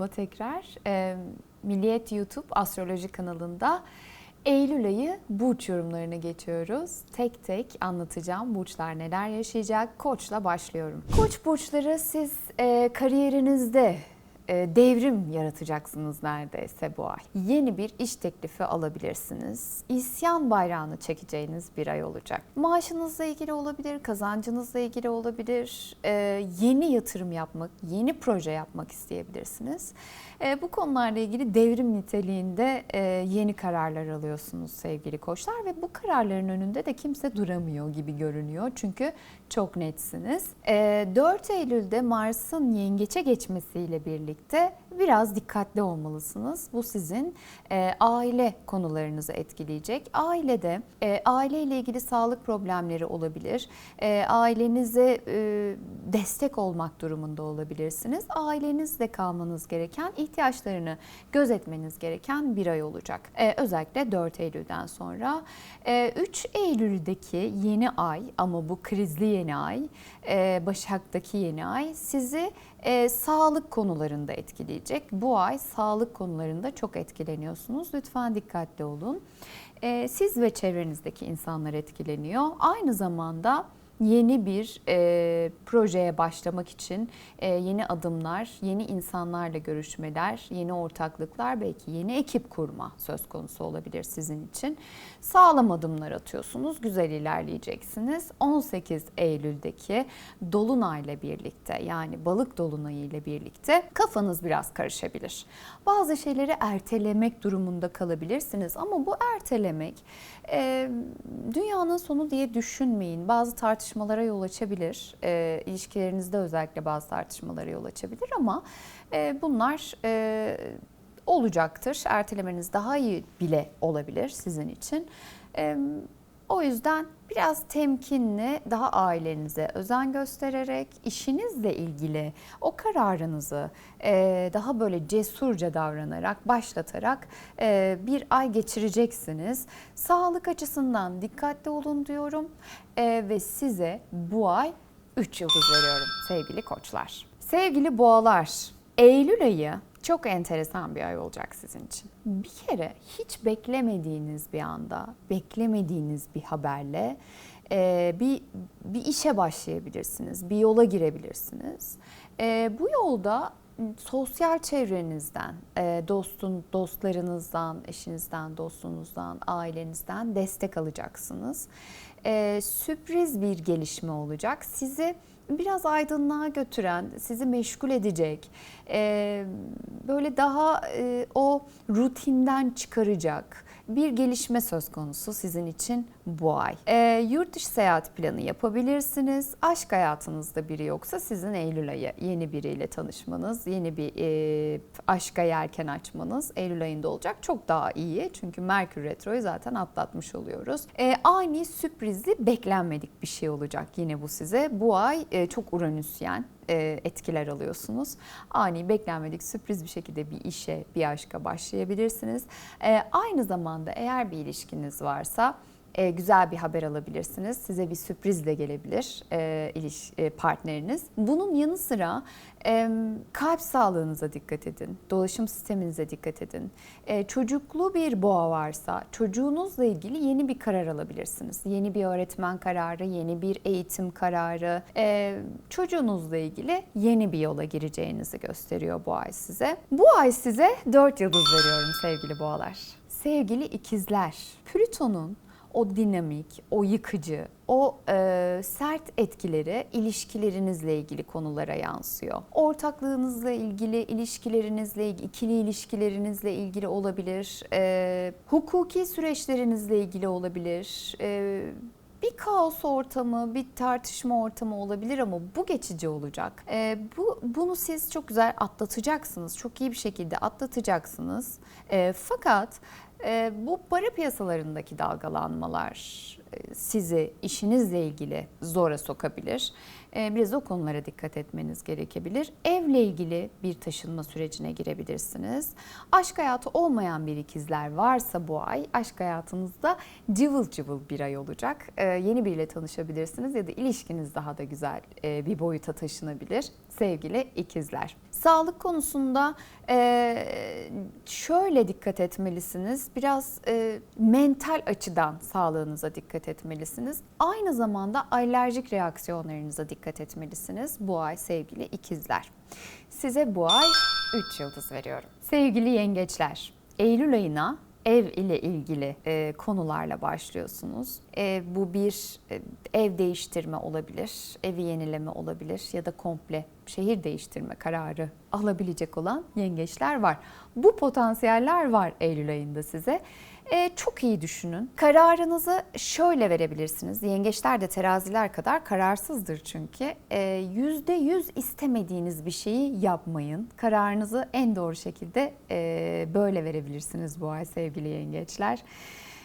Merhaba tekrar. Ee, Milliyet YouTube Astroloji kanalında Eylül ayı burç yorumlarına geçiyoruz. Tek tek anlatacağım burçlar neler yaşayacak. Koç'la başlıyorum. Koç burçları siz e, kariyerinizde e, devrim yaratacaksınız neredeyse bu ay. Yeni bir iş teklifi alabilirsiniz. İsyan bayrağını çekeceğiniz bir ay olacak. Maaşınızla ilgili olabilir, kazancınızla ilgili olabilir. E, yeni yatırım yapmak, yeni proje yapmak isteyebilirsiniz. E, bu konularla ilgili devrim niteliğinde e, yeni kararlar alıyorsunuz sevgili koçlar ve bu kararların önünde de kimse duramıyor gibi görünüyor. Çünkü çok netsiniz. E, 4 Eylül'de Mars'ın yengeçe geçmesiyle birlikte biraz dikkatli olmalısınız. Bu sizin e, aile konularınızı etkileyecek. Ailede e, aile ile ilgili sağlık problemleri olabilir. E, ailenize e, destek olmak durumunda olabilirsiniz. Ailenizde kalmanız gereken, ihtiyaçlarını gözetmeniz gereken bir ay olacak. E, özellikle 4 Eylül'den sonra. E, 3 Eylül'deki yeni ay ama bu krizli yeni ay, e, Başak'taki yeni ay sizi e, sağlık konularında etkileyecek. Bu ay sağlık konularında çok etkileniyorsunuz. Lütfen dikkatli olun. E, siz ve çevrenizdeki insanlar etkileniyor. Aynı zamanda yeni bir e, projeye başlamak için e, yeni adımlar, yeni insanlarla görüşmeler, yeni ortaklıklar, belki yeni ekip kurma söz konusu olabilir sizin için. Sağlam adımlar atıyorsunuz, güzel ilerleyeceksiniz. 18 Eylül'deki dolunayla birlikte yani balık dolunayı ile birlikte kafanız biraz karışabilir. Bazı şeyleri ertelemek durumunda kalabilirsiniz ama bu ertelemek e, dünyanın sonu diye düşünmeyin. Bazı tartışmalara yol açabilir. E, ilişkilerinizde özellikle bazı tartışmalara yol açabilir ama e, bunlar e, olacaktır. Ertelemeniz daha iyi bile olabilir sizin için. E, o yüzden biraz temkinli, daha ailenize özen göstererek, işinizle ilgili o kararınızı e, daha böyle cesurca davranarak, başlatarak e, bir ay geçireceksiniz. Sağlık açısından dikkatli olun diyorum e, ve size bu ay 3 yıldız veriyorum sevgili koçlar. Sevgili boğalar, Eylül ayı çok enteresan bir ay olacak sizin için. Bir kere hiç beklemediğiniz bir anda, beklemediğiniz bir haberle e, bir bir işe başlayabilirsiniz, bir yola girebilirsiniz. E, bu yolda sosyal çevrenizden, dostun dostlarınızdan, eşinizden, dostunuzdan, ailenizden destek alacaksınız. Sürpriz bir gelişme olacak. Sizi biraz aydınlığa götüren, sizi meşgul edecek, böyle daha o rutinden çıkaracak bir gelişme söz konusu sizin için bu ay. E, yurt dışı seyahat planı yapabilirsiniz. Aşk hayatınızda biri yoksa sizin Eylül ayı yeni biriyle tanışmanız, yeni bir e, aşka yelken açmanız Eylül ayında olacak. Çok daha iyi çünkü Merkür Retro'yu zaten atlatmış oluyoruz. E, ani sürprizli beklenmedik bir şey olacak yine bu size. Bu ay e, çok Uranüsyen e, etkiler alıyorsunuz. Ani beklenmedik sürpriz bir şekilde bir işe, bir aşka başlayabilirsiniz. E, aynı zamanda eğer bir ilişkiniz varsa e, güzel bir haber alabilirsiniz. Size bir sürprizle gelebilir e, iliş, e, partneriniz. Bunun yanı sıra kalp sağlığınıza dikkat edin. Dolaşım sisteminize dikkat edin. E, çocuklu bir boğa varsa çocuğunuzla ilgili yeni bir karar alabilirsiniz. Yeni bir öğretmen kararı, yeni bir eğitim kararı. E, çocuğunuzla ilgili yeni bir yola gireceğinizi gösteriyor bu ay size. Bu ay size 4 yıldız veriyorum sevgili boğalar. Sevgili ikizler, Plüton'un o dinamik, o yıkıcı, o e, sert etkileri ilişkilerinizle ilgili konulara yansıyor. Ortaklığınızla ilgili, ilişkilerinizle ilgili, ikili ilişkilerinizle ilgili olabilir, e, hukuki süreçlerinizle ilgili olabilir. E, bir kaos ortamı, bir tartışma ortamı olabilir ama bu geçici olacak. E, bu bunu siz çok güzel atlatacaksınız, çok iyi bir şekilde atlatacaksınız. E, fakat e, bu para piyasalarındaki dalgalanmalar e, sizi işinizle ilgili zora sokabilir. E, biraz o konulara dikkat etmeniz gerekebilir. Evle ilgili bir taşınma sürecine girebilirsiniz. Aşk hayatı olmayan bir ikizler varsa bu ay aşk hayatınızda cıvıl cıvıl bir ay olacak. E, yeni biriyle tanışabilirsiniz ya da ilişkiniz daha da güzel bir boyuta taşınabilir sevgili ikizler. Sağlık konusunda e, şöyle dikkat etmelisiniz. Biraz e, mental açıdan sağlığınıza dikkat etmelisiniz. Aynı zamanda alerjik reaksiyonlarınıza dikkat etmelisiniz bu ay sevgili ikizler. Size bu ay 3 yıldız veriyorum. Sevgili yengeçler, Eylül ayına ev ile ilgili e, konularla başlıyorsunuz. E, bu bir e, ev değiştirme olabilir, evi yenileme olabilir ya da komple şehir değiştirme kararı alabilecek olan yengeçler var. Bu potansiyeller var Eylül ayında size. E, çok iyi düşünün. Kararınızı şöyle verebilirsiniz. Yengeçler de teraziler kadar kararsızdır çünkü. Yüzde yüz istemediğiniz bir şeyi yapmayın. Kararınızı en doğru şekilde e, böyle verebilirsiniz bu ay sevgili yengeçler.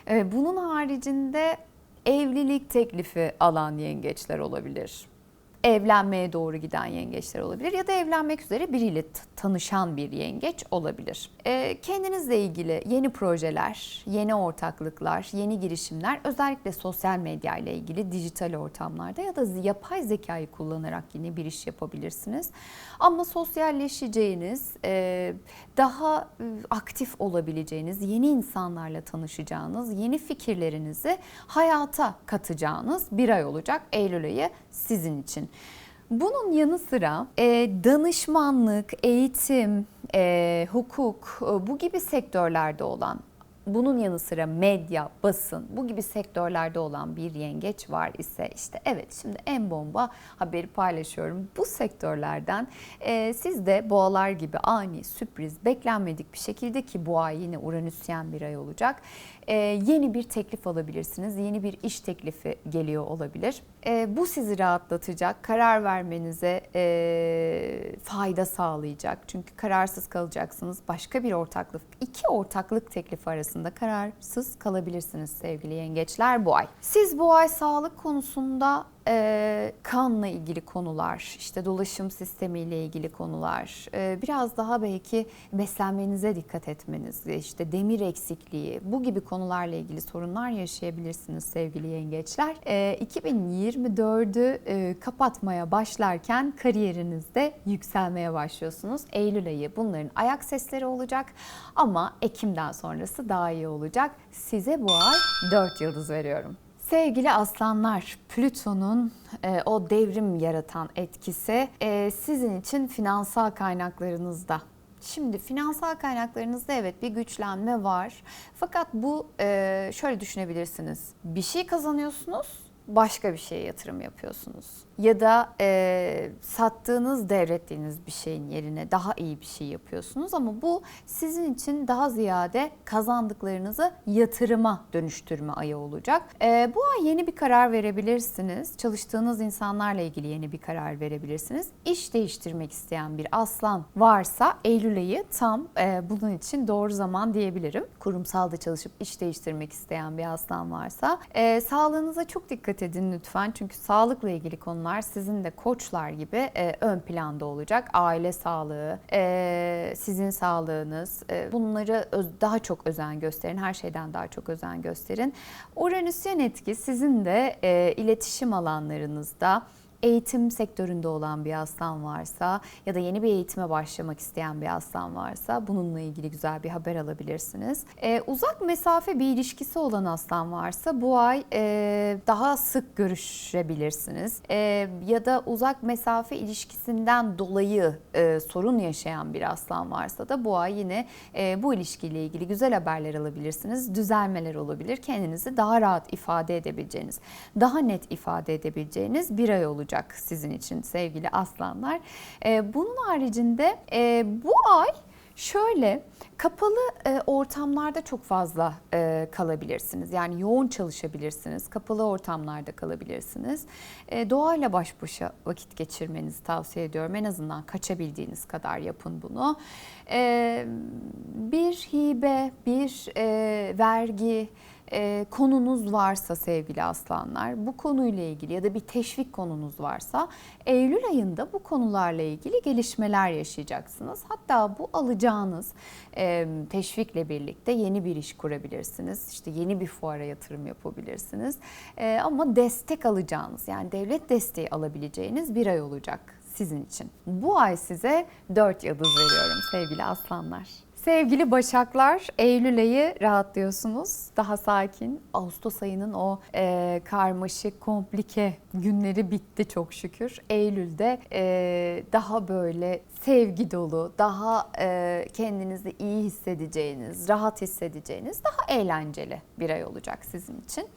E, bunun haricinde evlilik teklifi alan yengeçler olabilir evlenmeye doğru giden yengeçler olabilir ya da evlenmek üzere biriyle tanışan bir yengeç olabilir. E, kendinizle ilgili yeni projeler, yeni ortaklıklar, yeni girişimler özellikle sosyal medya ile ilgili dijital ortamlarda ya da yapay zekayı kullanarak yine bir iş yapabilirsiniz. Ama sosyalleşeceğiniz, e, daha e, aktif olabileceğiniz, yeni insanlarla tanışacağınız, yeni fikirlerinizi hayata katacağınız bir ay olacak Eylül ayı sizin için. Bunun yanı sıra e, danışmanlık, eğitim, e, hukuk e, bu gibi sektörlerde olan bunun yanı sıra medya, basın bu gibi sektörlerde olan bir yengeç var ise işte evet şimdi en bomba haberi paylaşıyorum. Bu sektörlerden e, siz de boğalar gibi ani sürpriz beklenmedik bir şekilde ki ay yine Uranüsyen bir ay olacak. E, yeni bir teklif alabilirsiniz. Yeni bir iş teklifi geliyor olabilir. E, bu sizi rahatlatacak, karar vermenize e, fayda sağlayacak. Çünkü kararsız kalacaksınız. Başka bir ortaklık, iki ortaklık teklifi arasında kararsız kalabilirsiniz sevgili yengeçler bu ay. Siz bu ay sağlık konusunda e, kanla ilgili konular, işte dolaşım sistemiyle ilgili konular, e, biraz daha belki beslenmenize dikkat etmeniz, işte demir eksikliği, bu gibi konularla ilgili sorunlar yaşayabilirsiniz sevgili yengeçler. E, 2024'ü e, kapatmaya başlarken kariyerinizde yükselmeye başlıyorsunuz. Eylül ayı bunların ayak sesleri olacak ama Ekim'den sonrası daha iyi olacak. Size bu ay 4 yıldız veriyorum. Sevgili aslanlar, Plüton'un e, o devrim yaratan etkisi e, sizin için finansal kaynaklarınızda. Şimdi finansal kaynaklarınızda evet bir güçlenme var. Fakat bu e, şöyle düşünebilirsiniz. Bir şey kazanıyorsunuz, başka bir şeye yatırım yapıyorsunuz. Ya da e, sattığınız, devrettiğiniz bir şeyin yerine daha iyi bir şey yapıyorsunuz ama bu sizin için daha ziyade kazandıklarınızı yatırıma dönüştürme ayı olacak. E, bu ay yeni bir karar verebilirsiniz. Çalıştığınız insanlarla ilgili yeni bir karar verebilirsiniz. İş değiştirmek isteyen bir aslan varsa Eylül ayı tam e, bunun için doğru zaman diyebilirim. Kurumsalda çalışıp iş değiştirmek isteyen bir aslan varsa e, sağlığınıza çok dikkat edin lütfen. Çünkü sağlıkla ilgili konular sizin de koçlar gibi e, ön planda olacak. Aile sağlığı, e, sizin sağlığınız e, bunları öz, daha çok özen gösterin. Her şeyden daha çok özen gösterin. Uranüsyen etki sizin de e, iletişim alanlarınızda eğitim sektöründe olan bir aslan varsa ya da yeni bir eğitime başlamak isteyen bir aslan varsa bununla ilgili güzel bir haber alabilirsiniz. Ee, uzak mesafe bir ilişkisi olan aslan varsa bu ay e, daha sık görüşebilirsiniz. E, ya da uzak mesafe ilişkisinden dolayı e, sorun yaşayan bir aslan varsa da bu ay yine e, bu ilişkiyle ilgili güzel haberler alabilirsiniz. Düzelmeler olabilir. Kendinizi daha rahat ifade edebileceğiniz, daha net ifade edebileceğiniz bir ay olacak olacak sizin için sevgili aslanlar. Ee, bunun haricinde e, bu ay Şöyle kapalı e, ortamlarda çok fazla e, kalabilirsiniz. Yani yoğun çalışabilirsiniz. Kapalı ortamlarda kalabilirsiniz. E, doğayla baş başa vakit geçirmenizi tavsiye ediyorum. En azından kaçabildiğiniz kadar yapın bunu. Bir hibe, bir vergi, e, konunuz varsa sevgili aslanlar, bu konuyla ilgili ya da bir teşvik konunuz varsa Eylül ayında bu konularla ilgili gelişmeler yaşayacaksınız. Hatta bu alacağınız e, teşvikle birlikte yeni bir iş kurabilirsiniz. İşte yeni bir fuara yatırım yapabilirsiniz. E, ama destek alacağınız yani devlet desteği alabileceğiniz bir ay olacak sizin için. Bu ay size 4 yıldız veriyorum sevgili aslanlar. Sevgili Başaklar, Eylül ayı rahatlıyorsunuz. Daha sakin. Ağustos ayının o e, karmaşık, komplike günleri bitti çok şükür. Eylül'de e, daha böyle sevgi dolu, daha e, kendinizi iyi hissedeceğiniz, rahat hissedeceğiniz, daha eğlenceli bir ay olacak sizin için.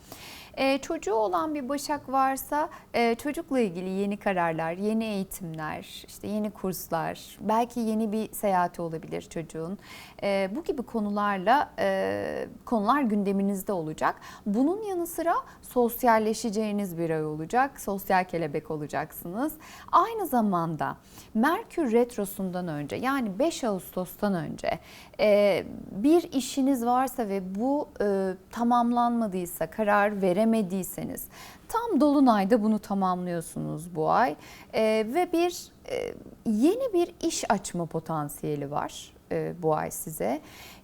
E, çocuğu olan bir başak varsa e, çocukla ilgili yeni kararlar, yeni eğitimler, işte yeni kurslar, belki yeni bir seyahati olabilir çocuğun. E, bu gibi konularla e, konular gündeminizde olacak. Bunun yanı sıra sosyalleşeceğiniz bir ay olacak. Sosyal kelebek olacaksınız. Aynı zamanda Merkür Retrosu'ndan önce yani 5 Ağustos'tan önce e, bir işiniz varsa ve bu e, tamamlanmadıysa, karar veremediyseniz tam dolunayda bunu tamamlıyorsunuz bu ay. E, ve bir e, yeni bir iş açma potansiyeli var e, bu ay size.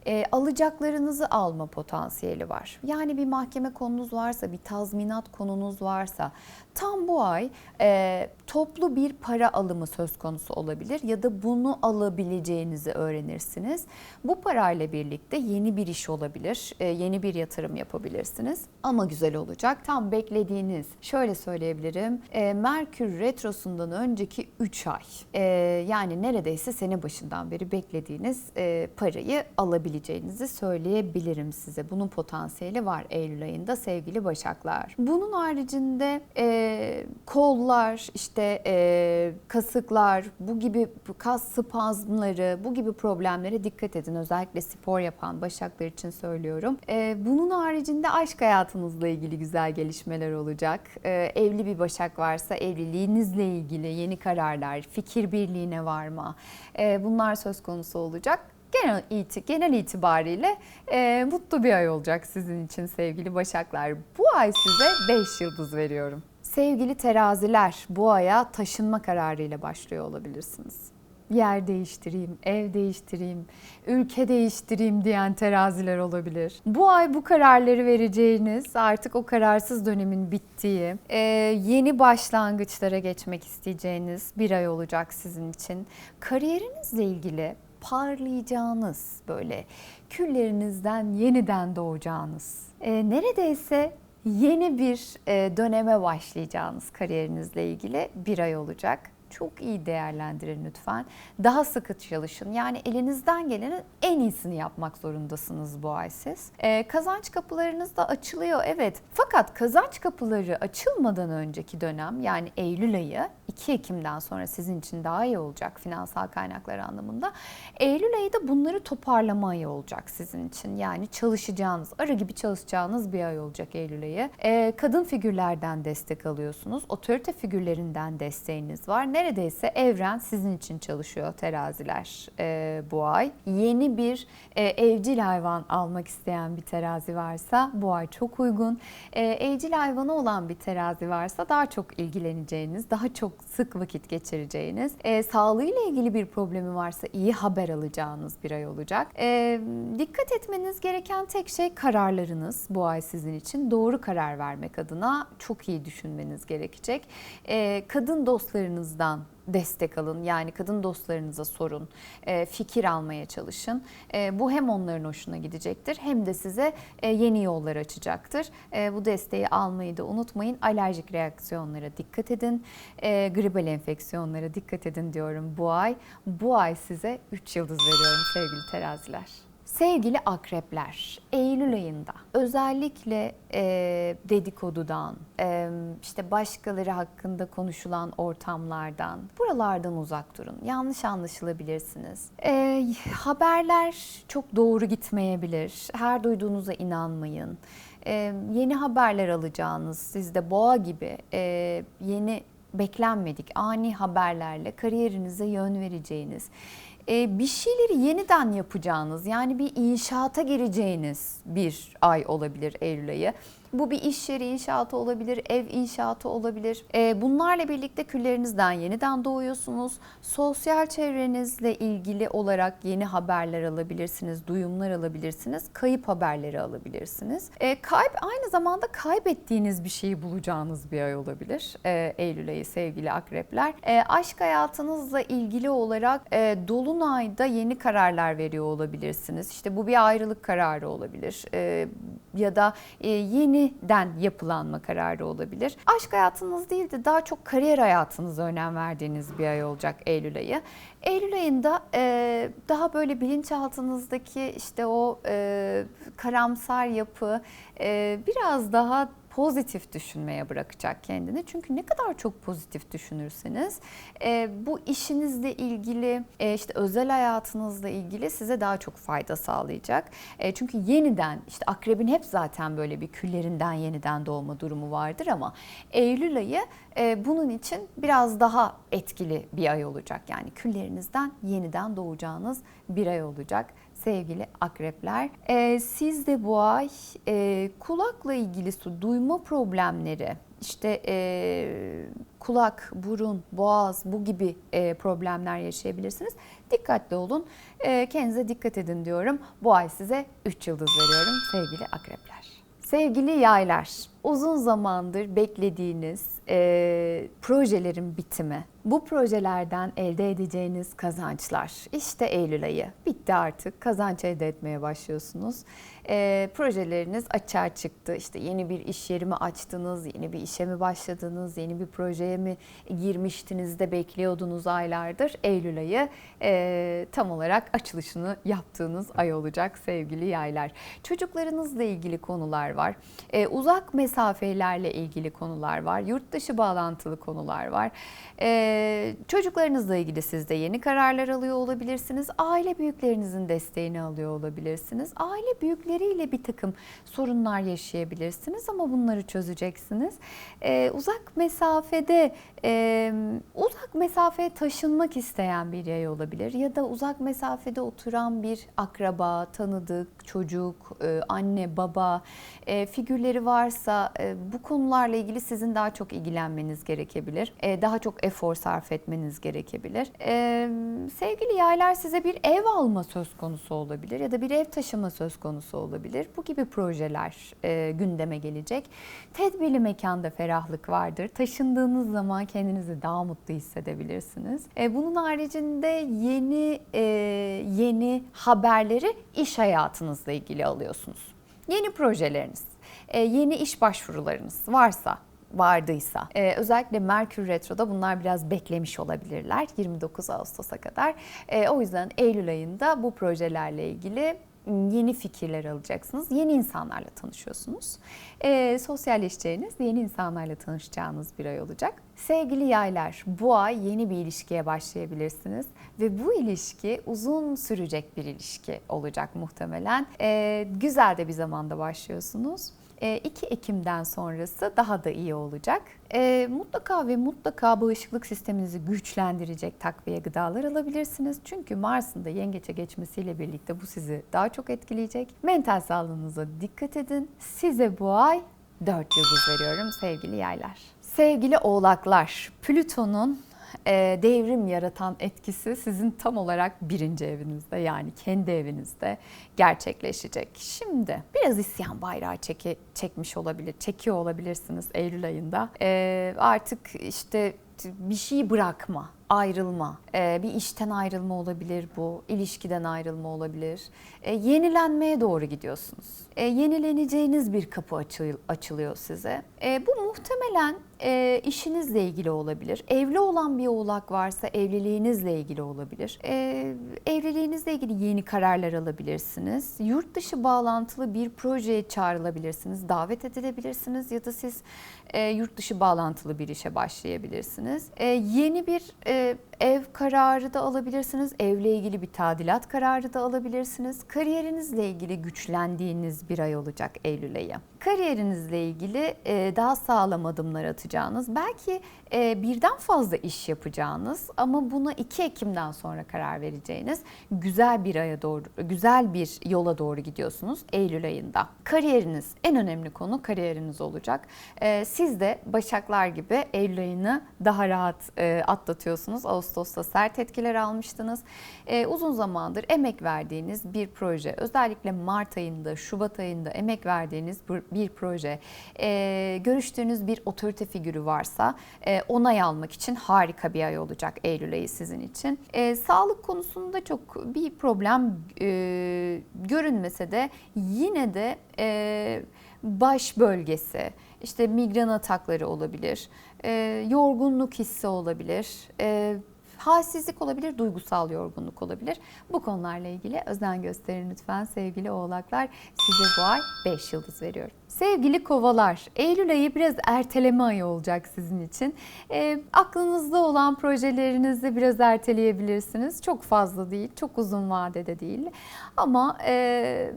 E, alacaklarınızı alma potansiyeli var. Yani bir mahkeme konunuz varsa, bir tazminat konunuz varsa tam bu ay e, toplu bir para alımı söz konusu olabilir ya da bunu alabileceğinizi öğrenirsiniz. Bu parayla birlikte yeni bir iş olabilir, e, yeni bir yatırım yapabilirsiniz ama güzel olacak. Tam beklediğiniz, şöyle söyleyebilirim, e, Merkür Retrosu'ndan önceki 3 ay e, yani neredeyse sene başından beri beklediğiniz e, parayı alabileceğinizi söyleyebilirim size. Bunun potansiyeli var Eylül ayında sevgili Başaklar. Bunun haricinde e, kollar, işte e, kasıklar, bu gibi kas spazmları, bu gibi problemlere dikkat edin. Özellikle spor yapan Başaklar için söylüyorum. E, bunun haricinde aşk hayatınızla ilgili güzel gelişmeler olacak. E, evli bir Başak varsa evliliğinizle ilgili yeni kararlar, fikir birliğine varma e, bunlar söz konusu olacak genel, iti, genel itibariyle e, mutlu bir ay olacak sizin için sevgili Başaklar. Bu ay size 5 yıldız veriyorum. Sevgili teraziler bu aya taşınma kararıyla başlıyor olabilirsiniz. Yer değiştireyim, ev değiştireyim, ülke değiştireyim diyen teraziler olabilir. Bu ay bu kararları vereceğiniz, artık o kararsız dönemin bittiği, e, yeni başlangıçlara geçmek isteyeceğiniz bir ay olacak sizin için. Kariyerinizle ilgili parlayacağınız böyle küllerinizden yeniden doğacağınız e, neredeyse yeni bir e, döneme başlayacağınız kariyerinizle ilgili bir ay olacak çok iyi değerlendirin lütfen. Daha sıkı çalışın. Yani elinizden gelenin en iyisini yapmak zorundasınız bu ay siz. Ee, kazanç kapılarınız da açılıyor evet. Fakat kazanç kapıları açılmadan önceki dönem yani Eylül ayı 2 Ekim'den sonra sizin için daha iyi olacak finansal kaynaklar anlamında. Eylül ayı da bunları toparlama ayı olacak sizin için. Yani çalışacağınız, arı gibi çalışacağınız bir ay olacak Eylül ayı. Ee, kadın figürlerden destek alıyorsunuz. Otorite figürlerinden desteğiniz var. Ne neredeyse evren sizin için çalışıyor teraziler e, bu ay. Yeni bir e, evcil hayvan almak isteyen bir terazi varsa bu ay çok uygun. E, evcil hayvanı olan bir terazi varsa daha çok ilgileneceğiniz, daha çok sık vakit geçireceğiniz, e, sağlığıyla ilgili bir problemi varsa iyi haber alacağınız bir ay olacak. E, dikkat etmeniz gereken tek şey kararlarınız bu ay sizin için. Doğru karar vermek adına çok iyi düşünmeniz gerekecek. E, kadın dostlarınızdan destek alın. Yani kadın dostlarınıza sorun, e, fikir almaya çalışın. E, bu hem onların hoşuna gidecektir hem de size e, yeni yollar açacaktır. Bu desteği almayı da unutmayın. Alerjik reaksiyonlara dikkat edin. Gribal enfeksiyonlara dikkat edin diyorum bu ay. Bu ay size 3 yıldız veriyorum sevgili teraziler. Sevgili akrepler, Eylül ayında özellikle e, dedikodudan, e, işte başkaları hakkında konuşulan ortamlardan, buralardan uzak durun. Yanlış anlaşılabilirsiniz. E, haberler çok doğru gitmeyebilir. Her duyduğunuza inanmayın. E, yeni haberler alacağınız, sizde boğa gibi e, yeni beklenmedik ani haberlerle kariyerinize yön vereceğiniz e, bir şeyleri yeniden yapacağınız yani bir inşaata gireceğiniz bir ay olabilir Eylül ayı. Bu bir iş yeri inşaatı olabilir, ev inşaatı olabilir. E, bunlarla birlikte küllerinizden yeniden doğuyorsunuz. Sosyal çevrenizle ilgili olarak yeni haberler alabilirsiniz, duyumlar alabilirsiniz, kayıp haberleri alabilirsiniz. E, kayıp aynı zamanda kaybettiğiniz bir şeyi bulacağınız bir ay olabilir. E, Eylül ayı sevgili akrepler. Aşk hayatınızla ilgili olarak e, dolunayda yeni kararlar veriyor olabilirsiniz. İşte bu bir ayrılık kararı olabilir. Ya da e, yeniden yapılanma kararı olabilir. Aşk hayatınız değil de daha çok kariyer hayatınıza önem verdiğiniz bir ay olacak Eylül ayı. Eylül ayında e, daha böyle bilinçaltınızdaki işte o e, karamsar yapı e, biraz daha pozitif düşünmeye bırakacak kendini. Çünkü ne kadar çok pozitif düşünürseniz e, bu işinizle ilgili e, işte özel hayatınızla ilgili size daha çok fayda sağlayacak. E, çünkü yeniden işte akrebin hep zaten böyle bir küllerinden yeniden doğma durumu vardır ama Eylül ayı e, bunun için biraz daha etkili bir ay olacak. Yani küllerinizden yeniden doğacağınız bir ay olacak sevgili akrepler. Ee, siz de bu ay e, kulakla ilgili su, duyma problemleri, işte e, kulak, burun, boğaz bu gibi e, problemler yaşayabilirsiniz. Dikkatli olun, e, kendinize dikkat edin diyorum. Bu ay size 3 yıldız veriyorum sevgili akrepler. Sevgili yaylar, uzun zamandır beklediğiniz e, projelerin bitimi, bu projelerden elde edeceğiniz kazançlar, işte Eylül ayı. Bitti artık, kazanç elde etmeye başlıyorsunuz. E, projeleriniz açığa çıktı, işte yeni bir iş yeri mi açtınız, yeni bir işe mi başladınız, yeni bir projeye mi girmiştiniz de bekliyordunuz aylardır. Eylül ayı e, tam olarak açılışını yaptığınız ay olacak sevgili yaylar. Çocuklarınızla ilgili konular var, e, uzak mesafelerle ilgili konular var, yurt dışı bağlantılı konular var. Ee, çocuklarınızla ilgili siz de yeni kararlar alıyor olabilirsiniz. Aile büyüklerinizin desteğini alıyor olabilirsiniz. Aile büyükleriyle bir takım sorunlar yaşayabilirsiniz ama bunları çözeceksiniz. Ee, uzak mesafede e, uzak mesafeye taşınmak isteyen bir yay olabilir ya da uzak mesafede oturan bir akraba, tanıdık, çocuk, e, anne, baba e, figürleri varsa e, bu konularla ilgili sizin daha çok ilgilenmeniz gerekebilir. E, daha çok efor sarf etmeniz gerekebilir. E, sevgili yaylar size bir ev alma söz konusu olabilir ya da bir ev taşıma söz konusu olabilir. Bu gibi projeler e, gündeme gelecek. Tedbirli mekanda ferahlık vardır. Taşındığınız zaman kendinizi daha mutlu hissedebilirsiniz. E, bunun haricinde yeni e, yeni haberleri iş hayatınızla ilgili alıyorsunuz. Yeni projeleriniz, yeni iş başvurularınız varsa vardıysa. Ee, özellikle Merkür Retro'da bunlar biraz beklemiş olabilirler 29 Ağustos'a kadar. Ee, o yüzden Eylül ayında bu projelerle ilgili yeni fikirler alacaksınız. Yeni insanlarla tanışıyorsunuz. E, sosyalleşeceğiniz, yeni insanlarla tanışacağınız bir ay olacak. Sevgili yaylar, bu ay yeni bir ilişkiye başlayabilirsiniz ve bu ilişki uzun sürecek bir ilişki olacak muhtemelen. E, güzel de bir zamanda başlıyorsunuz. 2 Ekim'den sonrası daha da iyi olacak. E, mutlaka ve mutlaka bağışıklık sisteminizi güçlendirecek takviye gıdalar alabilirsiniz. Çünkü Mars'ın da yengeçe geçmesiyle birlikte bu sizi daha çok etkileyecek. Mental sağlığınıza dikkat edin. Size bu ay 4 yıldız veriyorum sevgili yaylar. Sevgili oğlaklar, Plüton'un devrim yaratan etkisi sizin tam olarak birinci evinizde yani kendi evinizde gerçekleşecek. Şimdi biraz isyan bayrağı çeki, çekmiş olabilir, çekiyor olabilirsiniz Eylül ayında. E, artık işte bir şeyi bırakma, ayrılma, e, bir işten ayrılma olabilir bu, ilişkiden ayrılma olabilir. Yenilenmeye doğru gidiyorsunuz. E, yenileneceğiniz bir kapı açılıyor size. Bu muhtemelen işinizle ilgili olabilir. Evli olan bir oğlak varsa evliliğinizle ilgili olabilir. Evliliğinizle ilgili yeni kararlar alabilirsiniz. Yurt dışı bağlantılı bir projeye çağrılabilirsiniz, davet edilebilirsiniz ya da siz yurt dışı bağlantılı bir işe başlayabilirsiniz. Yeni bir ev kararı da alabilirsiniz. Evle ilgili bir tadilat kararı da alabilirsiniz. Kariyerinizle ilgili güçlendiğiniz bir ay olacak Eylül ayı. Kariyerinizle ilgili daha sağlam adımlar atacağınız, belki birden fazla iş yapacağınız ama buna 2 Ekim'den sonra karar vereceğiniz güzel bir aya doğru, güzel bir yola doğru gidiyorsunuz Eylül ayında. Kariyeriniz en önemli konu kariyeriniz olacak. Siz de Başaklar gibi Eylül ayını daha rahat atlatıyorsunuz. Ağustos'ta sert etkiler almıştınız. Uzun zamandır emek verdiğiniz bir proje, özellikle Mart ayında, Şubat ayında emek verdiğiniz bir proje, e, görüştüğünüz bir otorite figürü varsa e, onay almak için harika bir ay olacak Eylül ayı sizin için. E, sağlık konusunda çok bir problem e, görünmese de yine de e, baş bölgesi, işte migren atakları olabilir, e, yorgunluk hissi olabilir, e, halsizlik olabilir, duygusal yorgunluk olabilir. Bu konularla ilgili özen gösterin lütfen sevgili oğlaklar. Size bu ay 5 yıldız veriyorum. Sevgili kovalar, Eylül ayı biraz erteleme ayı olacak sizin için. E, aklınızda olan projelerinizi biraz erteleyebilirsiniz. Çok fazla değil, çok uzun vadede değil. Ama e,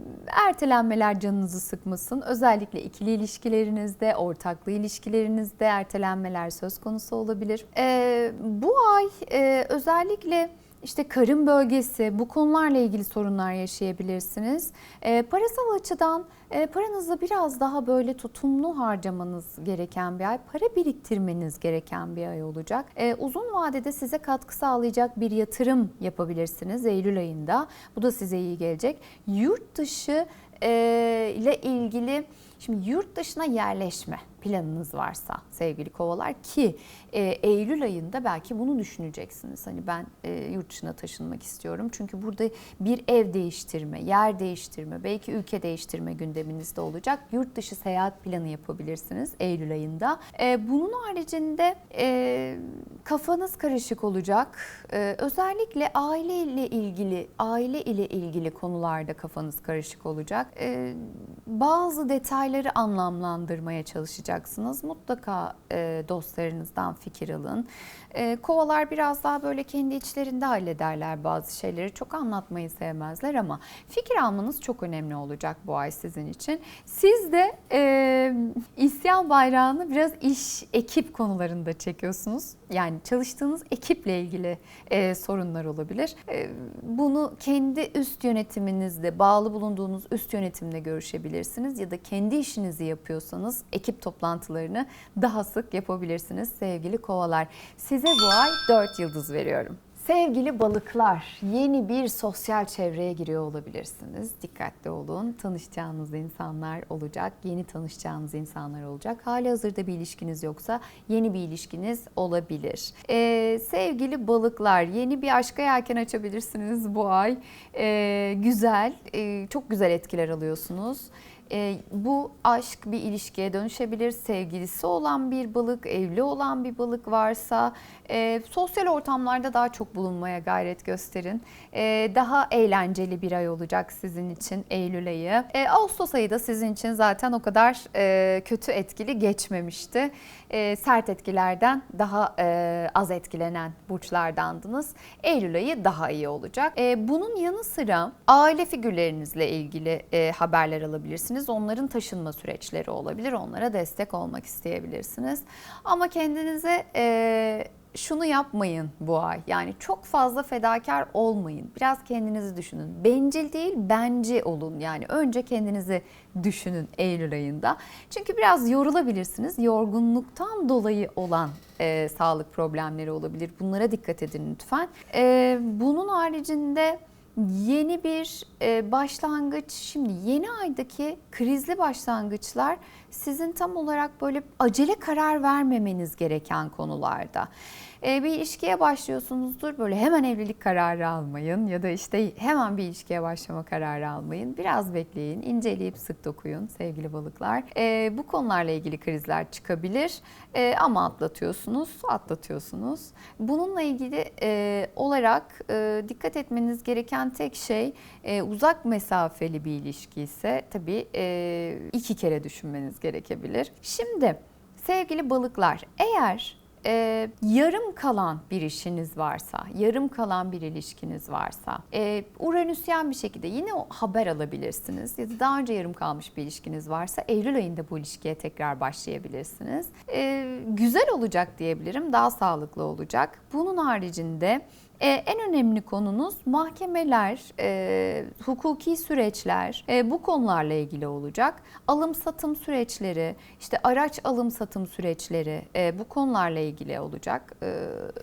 ertelenmeler canınızı sıkmasın. Özellikle ikili ilişkilerinizde, ortaklı ilişkilerinizde ertelenmeler söz konusu olabilir. E, bu ay e, özellikle işte karın bölgesi bu konularla ilgili sorunlar yaşayabilirsiniz. E, parasal açıdan e, paranızı biraz daha böyle tutumlu harcamanız gereken bir ay, para biriktirmeniz gereken bir ay olacak. E, uzun vadede size katkı sağlayacak bir yatırım yapabilirsiniz Eylül ayında. Bu da size iyi gelecek. Yurt dışı e, ile ilgili Şimdi yurt dışına yerleşme planınız varsa sevgili kovalar ki e, Eylül ayında belki bunu düşüneceksiniz. Hani ben e, yurt dışına taşınmak istiyorum. Çünkü burada bir ev değiştirme, yer değiştirme, belki ülke değiştirme gündeminizde olacak. Yurt dışı seyahat planı yapabilirsiniz Eylül ayında. E, bunun haricinde e, kafanız karışık olacak. E, özellikle aile ile ilgili, aile ile ilgili konularda kafanız karışık olacak. E, bazı detayları anlamlandırmaya çalışacaksınız. Mutlaka e, dostlarınızdan fikir alın. E, kovalar biraz daha böyle kendi içlerinde hallederler bazı şeyleri. Çok anlatmayı sevmezler ama fikir almanız çok önemli olacak bu ay sizin için. Siz de e, isyan bayrağını biraz iş, ekip konularında çekiyorsunuz. Yani çalıştığınız ekiple ilgili e, sorunlar olabilir. E, bunu kendi üst yönetiminizde, bağlı bulunduğunuz üst yönetimle görüşebilirsiniz ya da kendi işinizi yapıyorsanız ekip toplantılarını daha sık yapabilirsiniz sevgili kovalar. Size bu ay 4 yıldız veriyorum. Sevgili balıklar, yeni bir sosyal çevreye giriyor olabilirsiniz. Dikkatli olun. Tanışacağınız insanlar olacak, yeni tanışacağınız insanlar olacak. Hali hazırda bir ilişkiniz yoksa yeni bir ilişkiniz olabilir. Ee, sevgili balıklar, yeni bir aşka yelken açabilirsiniz bu ay. Ee, güzel, e, çok güzel etkiler alıyorsunuz. E, bu aşk bir ilişkiye dönüşebilir. Sevgilisi olan bir balık, evli olan bir balık varsa e, sosyal ortamlarda daha çok bulunmaya gayret gösterin. E, daha eğlenceli bir ay olacak sizin için Eylül ayı. E, Ağustos ayı da sizin için zaten o kadar e, kötü etkili geçmemişti. E, sert etkilerden daha e, az etkilenen burçlardandınız. Eylül ayı daha iyi olacak. E, bunun yanı sıra aile figürlerinizle ilgili e, haberler alabilirsiniz. Onların taşınma süreçleri olabilir. Onlara destek olmak isteyebilirsiniz. Ama kendinize e, şunu yapmayın bu ay. Yani çok fazla fedakar olmayın. Biraz kendinizi düşünün. Bencil değil, bence olun. Yani önce kendinizi düşünün Eylül ayında. Çünkü biraz yorulabilirsiniz. Yorgunluktan dolayı olan e, sağlık problemleri olabilir. Bunlara dikkat edin lütfen. E, bunun haricinde yeni bir e, başlangıç. Şimdi yeni aydaki krizli başlangıçlar sizin tam olarak böyle acele karar vermemeniz gereken konularda. E, bir ilişkiye başlıyorsunuzdur böyle hemen evlilik kararı almayın ya da işte hemen bir ilişkiye başlama kararı almayın. Biraz bekleyin, inceleyip sık dokuyun sevgili balıklar. E, bu konularla ilgili krizler çıkabilir e, ama atlatıyorsunuz, atlatıyorsunuz. Bununla ilgili e, olarak e, dikkat etmeniz gereken tek şey e, uzak mesafeli bir ilişki ise tabii e, iki kere düşünmeniz gerekebilir. Şimdi sevgili balıklar eğer e, yarım kalan bir işiniz varsa, yarım kalan bir ilişkiniz varsa, e, Uranüsyen bir şekilde yine o haber alabilirsiniz. Ya da daha önce yarım kalmış bir ilişkiniz varsa Eylül ayında bu ilişkiye tekrar başlayabilirsiniz. E, güzel olacak diyebilirim, daha sağlıklı olacak. Bunun haricinde ee, en önemli konunuz mahkemeler, e, hukuki süreçler e, bu konularla ilgili olacak. Alım satım süreçleri, işte araç alım satım süreçleri e, bu konularla ilgili olacak. E,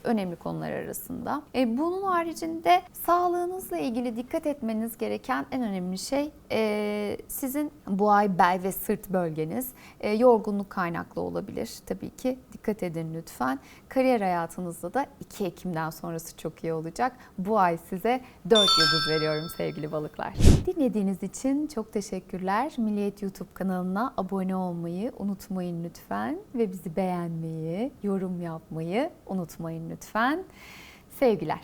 önemli konular arasında. E, bunun haricinde sağlığınızla ilgili dikkat etmeniz gereken en önemli şey e, sizin bu ay bel ve sırt bölgeniz e, yorgunluk kaynaklı olabilir. Tabii ki dikkat edin lütfen. Kariyer hayatınızda da 2 Ekim'den sonrası iyi olacak. Bu ay size 4 yıldız veriyorum sevgili balıklar. Dinlediğiniz için çok teşekkürler. Milliyet YouTube kanalına abone olmayı unutmayın lütfen ve bizi beğenmeyi, yorum yapmayı unutmayın lütfen. Sevgiler.